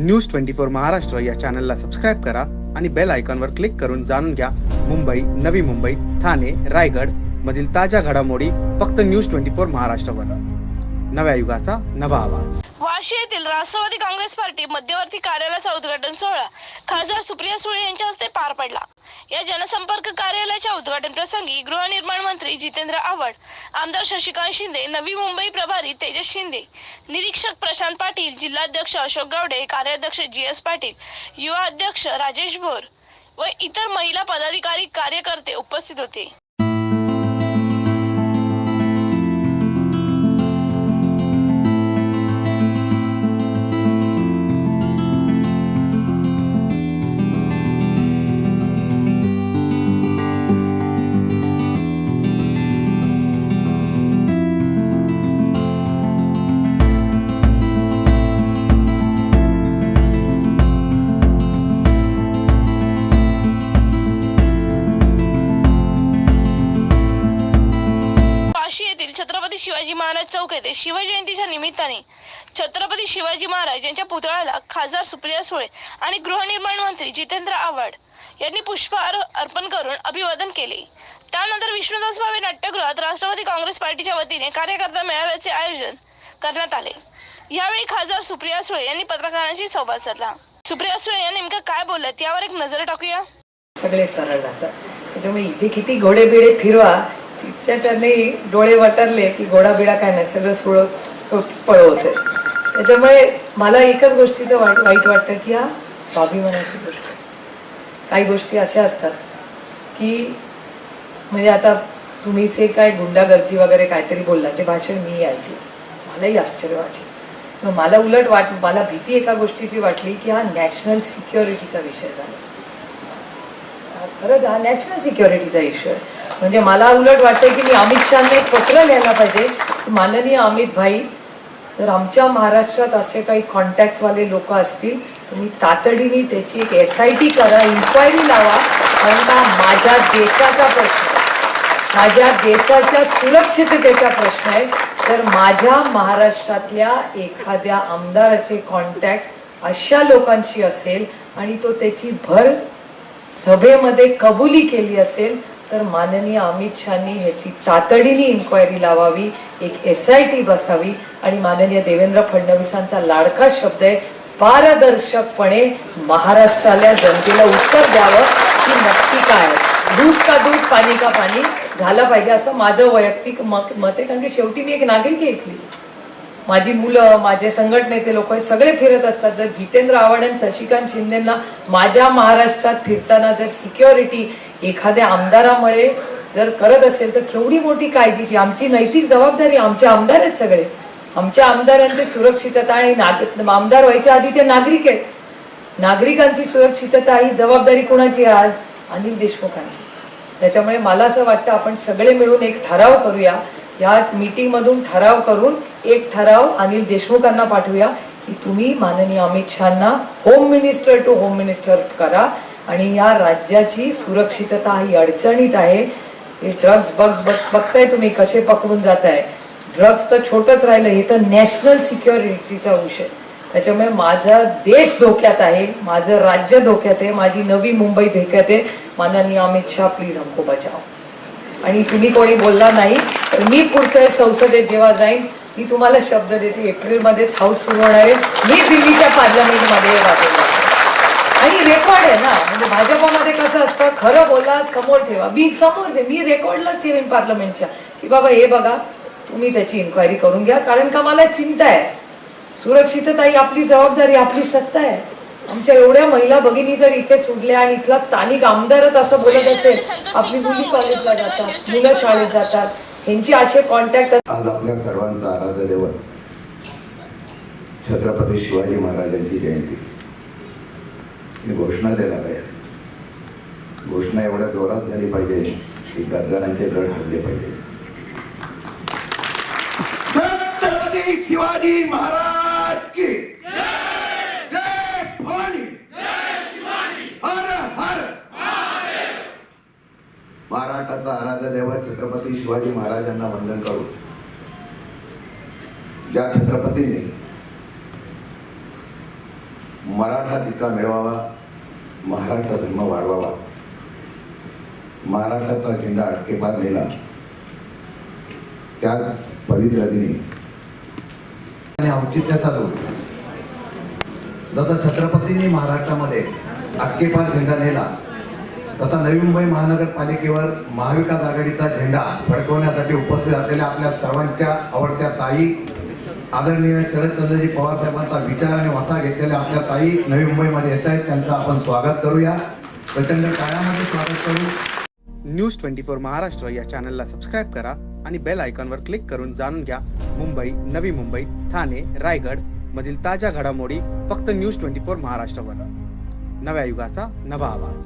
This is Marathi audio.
न्यूज ट्वेंटी फोर महाराष्ट्र या चॅनलला सबस्क्राईब करा आणि बेल आयकॉनवर क्लिक करून जाणून घ्या मुंबई नवी मुंबई ठाणे रायगड मधील ताज्या घडामोडी फक्त न्यूज ट्वेंटी फोर महाराष्ट्रवर. नव्या युगाचा नवा आवाज. वाशी येथील राष्ट्रवादी काँग्रेस पार्टी मध्यवर्ती कार्यालयाचा उद्घाटन सोहळा खासदार सुप्रिया सुळे यांच्या हस्ते पार पडला. या जनसंपर्क कार्यालयाच्या उद्घाटन प्रसंगी गृहनिर्माण मंत्री जितेंद्र आव्हाड आमदार शशिकांत शिंदे नवी मुंबई प्रभारी तेजस शिंदे निरीक्षक प्रशांत पाटील जिल्हाध्यक्ष अशोक गावडे कार्याध्यक्ष जी एस पाटील युवा अध्यक्ष राजेश भोर व इतर महिला पदाधिकारी कार्यकर्ते उपस्थित होते. महाराज चौक येथे शिवजयंतीच्या निमित्ताने छत्रपती शिवाजी महाराज यांच्या पुतळ्याला खासदार सुप्रिया सुळे आणि गृहनिर्माण मंत्री जितेंद्र आव्हाड यांनी पुष्पहार अर्पण करून अभिवादन केले. त्यानंतर विष्णुदास भावे नाट्यगृहात राष्ट्रवादी काँग्रेस पार्टीच्या वतीने कार्यकर्ता मेळाव्याचे आयोजन करण्यात आले. यावेळी खासदार सुप्रिया सुळे यांनी पत्रकारांशी संवाद साधला. सुप्रिया सुळे या नेमकं काय बोलत यावर एक नजर टाकूया. सगळे सरळ राहतात. त्याच्यामुळे इथे किती घोडे बिडे फिरवा तिच्याच्याने डोळे वटरले की घोडा बिडा काय नाही सगळं सुळत पळवते. त्याच्यामुळे मला एकच गोष्टीचं वाईट वाईट वाटतं की हा स्वाभिमानाची गोष्ट असते काही गोष्टी अशा असतात की म्हणजे आता तुम्ही जे काय गुंडागर्जी वगैरे काहीतरी बोलला ते भाषण मी ऐकले. मलाही आश्चर्य वाटले. मग मला उलट वाट मला भीती एका गोष्टीची वाटली की हा नॅशनल सिक्युरिटीचा विषय झाला. खरंच हा नॅशनल सिक्युरिटीचा इश्यू आहे. म्हणजे मला उलट वाटतं की मी अमित शहाने एक पत्र लिहायला पाहिजे. माननीय अमित भाई जर आमच्या महाराष्ट्रात असे काही कॉन्टॅक्टवाले लोक असतील तुम्ही तातडीने त्याची एक एस आय टी करा इन्क्वायरी लावा. कारण का माझ्या देशाचा प्रश्न माझ्या देशाच्या सुरक्षिततेचा प्रश्न आहे. तर माझ्या महाराष्ट्रातल्या एखाद्या आमदाराचे कॉन्टॅक्ट अशा लोकांशी असेल आणि तो त्याची भर सभेमध्ये कबुली केली असेल तर माननीय अमित शहानी ह्याची तातडीने इन्क्वायरी लावावी एक एस आय टी बसावी आणि माननीय देवेंद्र फडणवीसांचा लाडका शब्द आहे पारदर्शकपणे महाराष्ट्राला जनतेला उत्तर द्यावं की नक्की काय आहे. दूध का दूध पाणी का पाणी झालं पाहिजे असं माझं वैयक्तिक मत मत आहे कारण की शेवटी मी एक नागरिक आहे इथली माझी मुलं माझे संघटनेचे लोक हे सगळे फिरत असतात जर जितेंद्र आव्हाड आणि शशिकांत शिंदेना माझ्या महाराष्ट्रात फिरताना जर सिक्युरिटी एखाद्या आमदारामुळे जर करत असेल तर केवढी मोठी काळजीची आमची नैतिक जबाबदारी आमचे आमदार आहेत सगळे. आमच्या आमदारांची सुरक्षितता आणि नाग- आमदार व्हायच्या आधी ते नागरिक आहेत. नागरिकांची सुरक्षितता ही जबाबदारी कोणाची आहे आज? अनिल देशमुखांची त्याच्यामुळे मला असं वाटतं आपण सगळे मिळून एक ठराव करूया. या मीटिंगमधून ठराव करून एक ठराव अनिल देशमुखांना पाठवूया की तुम्ही माननीय Amit Shahana home minister to home minister करा. आणि या राज्याची सुरक्षितता ही अडचणीत आहे. हे ड्रग्ज बग्स बघ बघताय तुम्ही कसे पकडून जात आहे ड्रग्ज तर छोटच राहिलं हे तर नॅशनल सिक्युरिटीचा विषय त्याच्यामुळे माझा देश धोक्यात आहे माझं राज्य धोक्यात आहे माझी नवी मुंबई धोक्यात आहे. माननीय अमित शहा प्लीज हमको बचाव आणि तुम्ही कोणी बोलला नाही तर मी पुढच्या संसदेत जेव्हा जाईन मी तुम्हाला शब्द देते. एप्रिलमध्येच हाऊस सुरू होणार आहे. मी दिल्लीच्या पार्लमेंटमध्ये वाजवणार आणि रेकॉर्ड आहे ना. म्हणजे भाजपमध्ये कसं असतं खरं बोला समोर ठेवा. मी समोर आहे मी रेकॉर्डलाच ठेवेन पार्लमेंटच्या. की बाबा हे बघा तुम्ही त्याची इन्क्वायरी करून घ्या. कारण का मला चिंता आहे. सुरक्षितता ही आपली जबाबदारी आपली सत्ता आहे. आमच्या एवढ्या महिला भगिनी जर इथे सुटल्या आणि इथला स्थानिक आमदारच असं बोलत असेल आपली मुली कॉलेजला जातात मुलं शाळेत जातात. यांची असे कॉन्टॅक्ट आज आपल्या सर्वांचा आराध्य देवत छत्रपती शिवाजी महाराजांची जयंती. मी घोषणा देणार आहे. घोषणा एवढ्या जोरात झाली पाहिजे की गदगरांचे गड हल्ले पाहिजे. छत्रपती शिवाजी महाराज की महाराष्ट्राचा आराध्य दैवत छत्रपती शिवाजी महाराजांना वंदन करून ज्या छत्रपतींनी मराठा तितका मिळवावा महाराष्ट्र धर्म वाढवावा. महाराष्ट्राचा झेंडा अटकेपार नेला. त्यात पवित्र दिनी. आणि औचित्य साधून जसं छत्रपतींनी महाराष्ट्रामध्ये अटकेपार झेंडा नेला तसा नवी मुंबई महानगरपालिकेवर महाविकास आघाडीचा झेंडा फडकवण्यासाठी उपस्थित असलेल्या आपल्या सर्वांच्या आवडत्या ताई आदरणीय शरदचंद्रजी पवार साहेबांचा विचार आणि वसा घेतलेल्या आपल्या ताई नवी मुंबईमध्ये येत आहेत. त्यांचं आपण स्वागत करूया. प्रचंड काळामध्ये स्वागत करू. न्यूज ट्वेंटी फोर महाराष्ट्र या चॅनलला सबस्क्राईब करा आणि बेल आयकॉनवर क्लिक करून जाणून घ्या. मुंबई नवी मुंबई ठाणे रायगड मधील ताज्या घडामोडी फक्त न्यूज ट्वेंटी फोर महाराष्ट्रवर. नव्या युगाचा नवा आवाज.